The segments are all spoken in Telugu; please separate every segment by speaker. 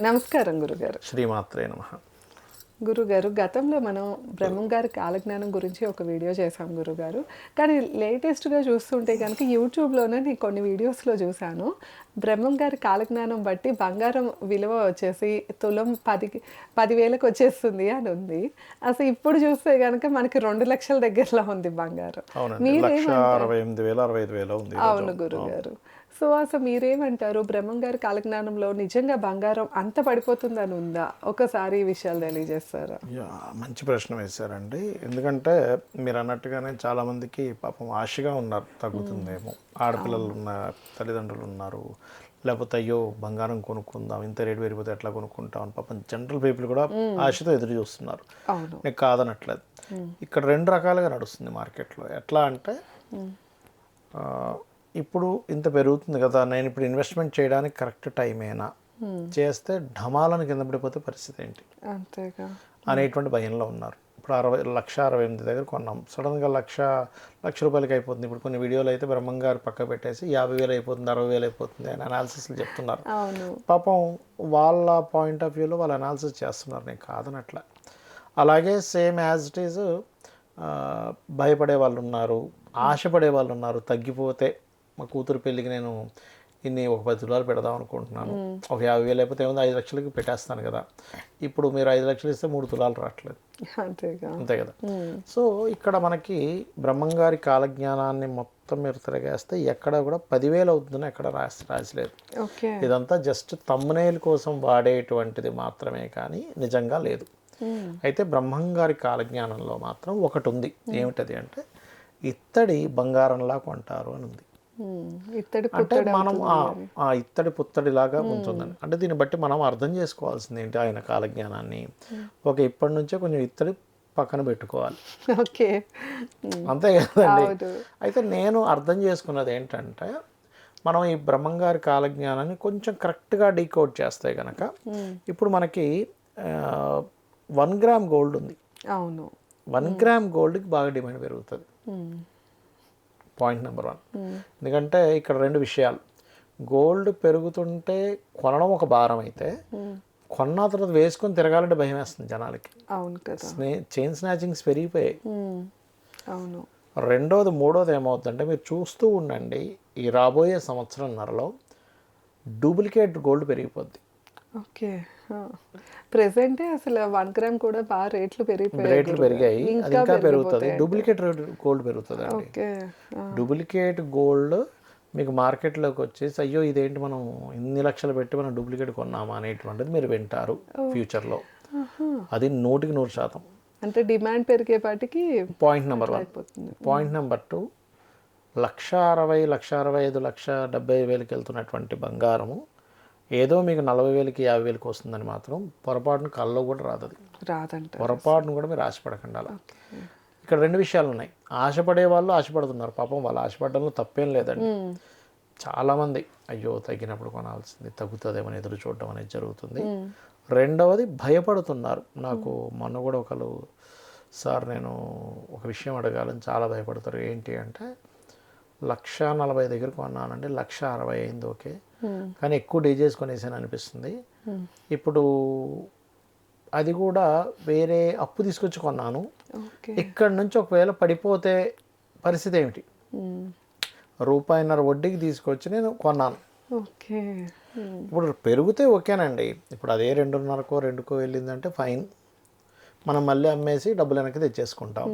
Speaker 1: నమస్కారం గురుగారు.
Speaker 2: శ్రీమాత్రే నమ.
Speaker 1: గురుగారు గతంలో మనం బ్రహ్మం గారి కాలజ్ఞానం గురించి ఒక వీడియో చేశాం గురుగారు. కానీ లేటెస్ట్గా చూస్తుంటే కనుక యూట్యూబ్లోనే నేను కొన్ని వీడియోస్లో చూశాను. బ్రహ్మం గారి కాలజ్ఞానం బట్టి బంగారం విలువ వచ్చేసి తులం పది పదివేలకు వచ్చేస్తుంది అని ఉంది. అసలు ఇప్పుడు చూస్తే కనుక మనకి రెండు లక్షల దగ్గరలో ఉంది బంగారం. అవును గురుగారు. సో అసలు మీరేమంటారు? బ్రహ్మం గారి కాలజ్ఞానంలో నిజంగా బంగారం అంత పడిపోతుందని ఉందా? ఒకసారి ఈ విషయాలు తెలియజేస్తారా?
Speaker 2: యా, మంచి ప్రశ్న వేశారండి. ఎందుకంటే మీరు అన్నట్టుగానే చాలా మందికి పాపం ఆశగా ఉన్నారు తగ్గుతుందేమో. ఆడపిల్లలు ఉన్న తల్లిదండ్రులు ఉన్నారు. లేకపోతే అయ్యో బంగారం కొనుక్కుందాం ఇంత రేటు పెరిగిపోతే ఎట్లా కొనుక్కుంటాం? అని పాపం జనరల్ పీపుల్ కూడా ఆశతో ఎదురు చూస్తున్నారు. నేను కాదనట్లేదు. ఇక్కడ రెండు రకాలుగా నడుస్తుంది మార్కెట్లో. ఎట్లా అంటే ఇప్పుడు ఇంత పెరుగుతుంది కదా నేను ఇప్పుడు ఇన్వెస్ట్మెంట్ చేయడానికి కరెక్ట్ టైమేనా? చేస్తే ఢమాలను కింద పడిపోతే పరిస్థితి ఏంటి?
Speaker 1: అంతేగా.
Speaker 2: అనేటువంటి భయంలో ఉన్నారు. ఇప్పుడు అరవై లక్ష అరవై ఎనిమిది దగ్గర కొన్నాం. సడన్గా లక్ష లక్ష రూపాయలకి అయిపోతుంది. ఇప్పుడు కొన్ని వీడియోలు అయితే బ్రహ్మంగారు పక్క పెట్టేసి యాభై వేలు అయిపోతుంది అరవై వేలు అయిపోతుంది అని అనాలిసిస్లు చెప్తున్నారు. పాపం వాళ్ళ పాయింట్ ఆఫ్ వ్యూలో వాళ్ళు అనాలిసిస్ చేస్తున్నారు. నేను కాదనట్ల. అలాగే సేమ్ యాజ్ ఇట్ ఈజ్ భయపడే వాళ్ళు ఉన్నారు ఆశపడే వాళ్ళు ఉన్నారు. తగ్గిపోతే మా కూతురు పెళ్ళికి నేను ఇన్ని ఒక పది తులాలు పెడదాం అనుకుంటున్నాను. ఒక యాభై వేలు అయిపోతే ఏముంది? ఐదు లక్షలకి పెట్టేస్తాను కదా. ఇప్పుడు మీరు ఐదు లక్షలు ఇస్తే మూడు తులాలు రావట్లేదు. అంతే కదా. సో ఇక్కడ మనకి బ్రహ్మంగారి కాలజ్ఞానాన్ని మొత్తం మీరు తిరగేస్తే ఎక్కడ కూడా పదివేలు అవుతుందని ఎక్కడ రాసి రాసలేదు
Speaker 1: ఓకే.
Speaker 2: ఇదంతా జస్ట్ తమ్మునేల్ కోసం వాడేటువంటిది మాత్రమే కానీ నిజంగా లేదు. అయితే బ్రహ్మంగారి కాలజ్ఞానంలో మాత్రం ఒకటి ఉంది. ఏమిటది అంటే ఇత్తడి బంగారంలా కొంటారు అని ఉంది. అంటే మనం ఆ- ఇత్తడి పుత్తడిలాగా ఉంటుందని అంటే దీన్ని బట్టి మనం అర్థం చేసుకోవాల్సింది ఏంటి ఆయన కాలజ్ఞానాన్ని. ఒక ఇప్పటి నుంచే కొంచెం ఇత్తడి పక్కన పెట్టుకోవాలి.
Speaker 1: ఓకే.
Speaker 2: అంతే కదండి. అయితే నేను అర్థం చేసుకున్నది ఏంటంటే మనం ఈ బ్రహ్మంగారి కాలజ్ఞానాన్ని కొంచెం కరెక్ట్గా డీకోడ్ చేస్తే కనుక ఇప్పుడు మనకి వన్ గ్రామ్ గోల్డ్ ఉంది.
Speaker 1: అవును.
Speaker 2: వన్ గ్రామ్ గోల్డ్కి బాగా డిమాండ్ పెరుగుతుంది. Point number one. ఎందుకంటే ఇక్కడ రెండు విషయాలు. గోల్డ్ పెరుగుతుంటే కొనడం ఒక భారం అయితే కొన్న తర్వాత వేసుకొని తిరగాలంటే భయం వేస్తుంది జనాలకి స్నే చైన్ స్నాచింగ్స్ పెరిగిపోయాయి.
Speaker 1: ఉమ్, అవును.
Speaker 2: రెండోది మూడోది ఏమవుతుందంటే మీరు చూస్తూ ఉండండి ఈ రాబోయే సంవత్సరంన్నరలో డూప్లికేట్ గోల్డ్ పెరిగిపోద్ది.
Speaker 1: ఓకే. ప్రెసెంటే అసలు వన్ గ్రామ్ కూడా బాగా రేట్లు పెరిగిపోయాయి.
Speaker 2: రేట్లు పెరిగాయి. ఇంకా పెరుగుతుంది. డూప్లికేట్ గోల్డ్ పెరుగుతుంది
Speaker 1: ఓకే.
Speaker 2: డూప్లికేట్ గోల్డ్ మీకు మార్కెట్లోకి వచ్చేసి అయ్యో ఇదేంటి మనం ఇన్ని లక్షలు పెట్టి మనం డూప్లికేట్ కొన్నామా అనేటువంటిది మీరు వింటారు ఫ్యూచర్లో. అది నూటికి నూరు శాతం.
Speaker 1: అంటే demand పెరిగేపాటికి
Speaker 2: point number one point number two lakh అరవై లక్ష అరవై ఐదు లక్ష డెబ్బై వేలకి వెళ్తున్నటువంటి బంగారము ఏదో మీకు నలభై వేలకి యాభై వేలకి వస్తుందని మాత్రం పొరపాటును కల్లో కూడా రాదు
Speaker 1: రాదంట
Speaker 2: పొరపాటును కూడా మీరు ఆశపడకండి అలా. ఇక్కడ రెండు విషయాలు ఉన్నాయి. ఆశపడే వాళ్ళు ఆశపడుతున్నారు. పాపం వాళ్ళు ఆశపడడంలో తప్పేం లేదండి. చాలామంది అయ్యో తగ్గినప్పుడు కొనాల్సింది తగ్గుతుందేమని ఎదురు చూడడం అనేది జరుగుతుంది. రెండవది భయపడుతున్నారు. నాకు మొన్న కూడా ఒకరు సార్ నేను ఒక విషయం అడగాలని చాలా భయపడతారు. ఏంటి అంటే లక్ష నలభై దగ్గర కొన్నానండి. లక్ష అరవై అయింది ఓకే. కానీ ఎక్కువ డీజేస్ కొనేసాను అనిపిస్తుంది. ఇప్పుడు అది కూడా వేరే అప్పు తీసుకొచ్చి కొన్నాను. ఇక్కడ నుంచి ఒకవేళ పడిపోతే పరిస్థితి ఏమిటి?
Speaker 1: ఉమ్,
Speaker 2: రూపాయిన్నర వడ్డీకి తీసుకొచ్చి నేను కొన్నాను.
Speaker 1: ఓకే
Speaker 2: ఇప్పుడు పెరిగితే ఓకేనండి. ఇప్పుడు అదే రెండున్నరకో రెండుకో వెళ్ళిందంటే ఫైన్ మనం మళ్ళీ అమ్మేసి డబ్బులు వెనక్కి తెచ్చేసుకుంటాం.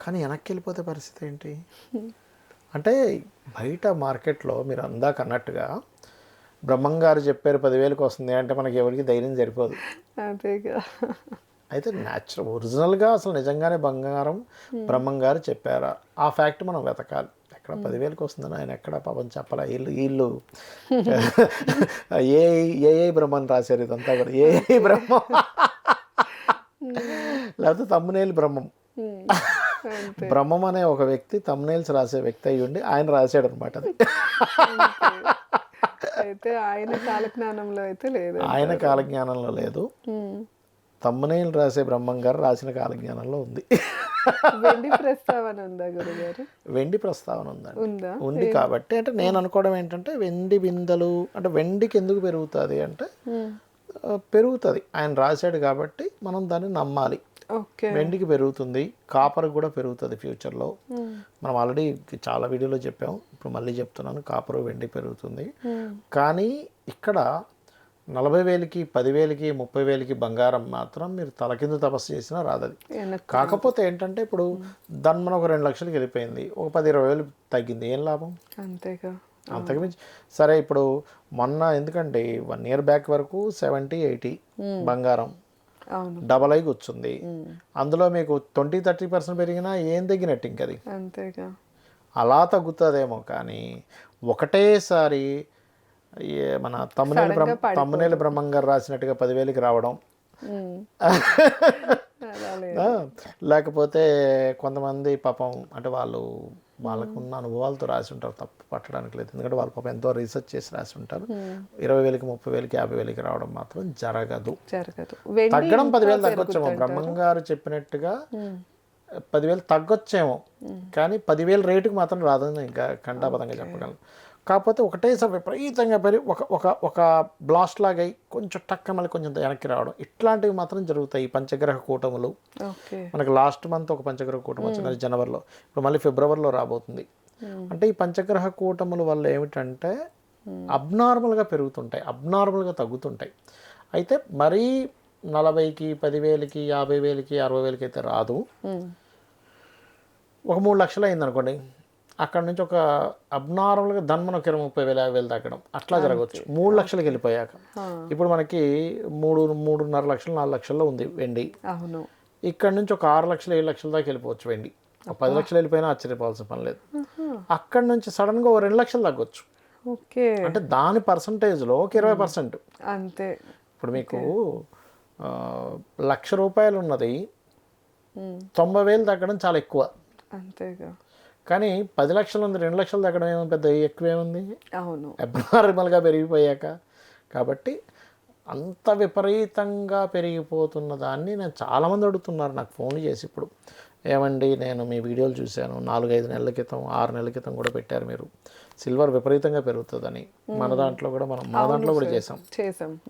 Speaker 2: కానీ వెనక్కి వెళ్ళిపోతే పరిస్థితి ఏంటి? అంటే బయట మార్కెట్లో మీరు అందాక అన్నట్టుగా బ్రహ్మంగారు చెప్పారు పదివేలకు వస్తుంది అంటే మనకి ఎవరికి ధైర్యం సరిపోదు. అయితే న్యాచురల్ ఒరిజినల్గా అసలు నిజంగానే బంగారం బ్రహ్మంగారు చెప్పారా. ఆ ఫ్యాక్ట్ మనం వెతకాలి. ఎక్కడ పదివేలకు వస్తుందని ఆయన ఎక్కడ పాపం చెప్పాలా. వీళ్ళు వీళ్ళు ఏ ఏ ఏ బ్రహ్మని రాశారు ఇదంతా కూడా. ఏ బ్రహ్మం. లేకపోతే తమ్మునేలు బ్రహ్మం. బ్రహ్మం అనే ఒక వ్యక్తి తమ్మునేల్స్ రాసే వ్యక్తి అయ్యి ఉండి ఆయన రాశాడు అనమాట అది
Speaker 1: అయితే ఆయన కాలజ్ఞానంలో అయితే లేదు.
Speaker 2: ఆయన కాలజ్ఞానంలో లేదు. తమ్మునేలు రాసే బ్రహ్మం గారు రాసిన కాలజ్ఞానంలో ఉంది.
Speaker 1: వెండి ప్రస్తావన ఉందా గురుగారు?
Speaker 2: వెండి ప్రస్తావన ఉందండి.
Speaker 1: ఉందా?
Speaker 2: ఉంది కాబట్టి అంటే నేను అనుకోవడం ఏంటంటే వెండి బిందెలు అంటే వెండికి ఎందుకు పెరుగుతుంది అంటే పెరుగుతుంది. ఆయన రాశాడు కాబట్టి మనం దాన్ని నమ్మాలి. వెండికి పెరుగుతుంది కాపర్ కూడా పెరుగుతుంది ఫ్యూచర్లో మనం ఆల్రెడీ చాలా వీడియోలో చెప్పాం ఇప్పుడు మళ్ళీ చెప్తున్నాను కాపర్ వెండి పెరుగుతుంది. కానీ ఇక్కడ నలభై వేలకి పదివేలకి ముప్పై వేలకి బంగారం మాత్రం మీరు తలకింద తపస్సు చేసినా రాదది. కాకపోతే ఏంటంటే ఇప్పుడు దాన్ని మనం ఒక రెండు లక్షలకి వెళ్ళిపోయింది ఒక పది ఇరవై వేలు తగ్గింది ఏం లాభం?
Speaker 1: అంతేగా.
Speaker 2: అంతకుమించి సరే ఇప్పుడు మొన్న ఎందుకంటే వన్ ఇయర్ బ్యాక్ వరకు సెవెంటీ ఎయిటీ బంగారం. డబల్ అయి కూర్చుంది. అందులో మీకు ట్వంటీ థర్టీ పర్సెంట్ పెరిగినా ఏం తగ్గినట్టు ఇంకది
Speaker 1: అంతేగా.
Speaker 2: అలా తగ్గుతుందేమో కానీ ఒకటేసారి మన తమ్మునేలు బ్రహ్మ తమ్మునేలు బ్రహ్మం గారు రాసినట్టుగా పదివేలకి రావడం. లేకపోతే కొంతమంది పాపం అంటే వాళ్ళు వాళ్ళకున్న అనుభవాలతో రాసి ఉంటారు తప్పు పట్టడానికి లేదు. ఎందుకంటే వాళ్ళు పాపం ఎంతో రీసెర్చ్ చేసి రాసి ఉంటారు. ఇరవై వేలకి ముప్పై వేలకి యాభై వేలకి రావడం మాత్రం జరగదు.
Speaker 1: జరగదు.
Speaker 2: తగ్గడం పదివేలు తగ్గొచ్చేమో. బ్రహ్మం గారు చెప్పినట్టుగా పదివేలు తగ్గొచ్చేమో. కానీ పదివేలు రేటుకి మాత్రం రాదని ఇంకా ఖండాపదంగా చెప్పగలను. కాకపోతే ఒకటేసారి విపరీతంగా పెరిగి ఒక ఒక ఒక బ్లాస్ట్ లాగా కొంచెం టక్క మళ్ళీ కొంచెం వెనక్కి రావడం. ఇట్లాంటివి మాత్రం జరుగుతాయి పంచగ్రహ కూటములు. మనకి లాస్ట్ మంత్ ఒక పంచగ్రహ కూటమి వచ్చింది జనవరిలో. ఇప్పుడు మళ్ళీ ఫిబ్రవరిలో రాబోతుంది. అంటే ఈ పంచగ్రహ కూటముల వల్ల ఏమిటంటే అబ్నార్మల్గా పెరుగుతుంటాయి అబ్నార్మల్గా తగ్గుతుంటాయి. అయితే మరీ నలభైకి పదివేలకి యాభై వేలకి అరవై వేలకి అయితే రాదు. ఒక మూడు లక్షలు అయింది అనుకోండి అక్కడ నుంచి ఒక అబ్నార్మల్గా ధన్మన ఒక ఇరవై ముప్పై వేల యాభై వేలు తగ్గడం అట్లా జరగవచ్చు. మూడు లక్షలకి వెళ్ళిపోయాక. ఇప్పుడు మనకి మూడు మూడున్నర లక్షలు నాలుగు లక్షల్లో ఉంది వెండి.
Speaker 1: అవును.
Speaker 2: ఇక్కడ నుంచి ఒక ఆరు లక్షలు ఏడు లక్షల దాకా వెళ్ళిపోవచ్చు వెండి. ఒక పది లక్షలు వెళ్ళిపోయినా ఆశ్చర్యపోవాల్సిన పని లేదు. అక్కడ నుంచి సడన్గా ఓ రెండు లక్షలు తగ్గొచ్చు.
Speaker 1: ఓకే.
Speaker 2: అంటే దాని పర్సంటేజ్లో ఒక ఇరవై పర్సెంట్.
Speaker 1: అంతే.
Speaker 2: ఇప్పుడు మీకు లక్ష రూపాయలు ఉన్నది. తొంభై వేలు తగ్గడం చాలా ఎక్కువ.
Speaker 1: అంతేగా.
Speaker 2: కానీ పది లక్షలు ఉంది రెండు లక్షలు తగ్గడం ఏమో పెద్ద ఎక్కువ ఏముంది?
Speaker 1: అవును.
Speaker 2: అబ్నార్మల్గా పెరిగిపోయాక. కాబట్టి అంత విపరీతంగా పెరిగిపోతున్న దాన్ని నేను చాలామంది అడుగుతున్నారు నాకు ఫోన్ చేసి ఇప్పుడు. ఏమండి నేను మీ వీడియోలు చూశాను. నాలుగైదు నెలల క్రితం ఆరు నెలల క్రితం కూడా పెట్టారు మీరు. సిల్వర్ విపరీతంగా పెరుగుతుందని. మన దాంట్లో కూడా మనం మన దాంట్లో కూడా చేసాం
Speaker 1: చేసాం.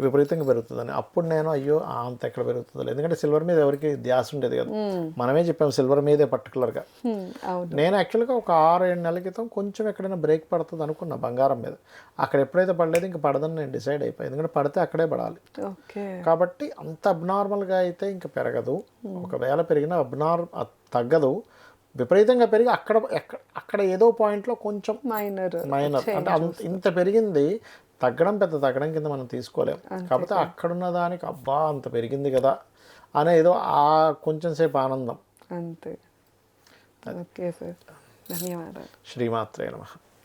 Speaker 2: విపరీతంగా పెరుగుతుందని. అప్పుడు నేను అయ్యో అంత ఎక్కడ పెరుగుతుందో ఎందుకంటే సిల్వర్ మీద ఎవరికి ధ్యాస ఉండేది కదా. మనమే చెప్పాం సిల్వర్ మీదే పర్టికులర్గా.
Speaker 1: అవును.
Speaker 2: నేను యాక్చువల్గా ఒక ఆరు ఏడు నెలల క్రితం కొంచెం ఎక్కడైనా బ్రేక్ పడుతుంది అనుకున్నా బంగారం మీద. అక్కడ ఎప్పుడైతే పడలేదు ఇంకా పడదని నేను డిసైడ్ అయిపోయాను ఎందుకంటే పడితే అక్కడే పడాలి. కాబట్టి అంత అబ్నార్మల్గా అయితే ఇంకా పెరగదు. ఒకవేళ పెరిగినా అబ్నార్ తగ్గదు. విపరీతంగా పెరిగి అక్కడ అక్కడ ఏదో పాయింట్లో కొంచెం
Speaker 1: మైనర్
Speaker 2: మైనర్ అంటే ఇంత పెరిగింది. తగ్గడం పెద్ద తగ్గడం కింద మనం తీసుకోలేం. కాకపోతే అక్కడున్న దానికి అబ్బా అంత పెరిగింది కదా అనే ఏదో ఆ కొంచెం సేపు ఆనందం.
Speaker 1: అంతే. Okay sir. ధన్యవాదాలు.
Speaker 2: శ్రీమాత్రే నమః.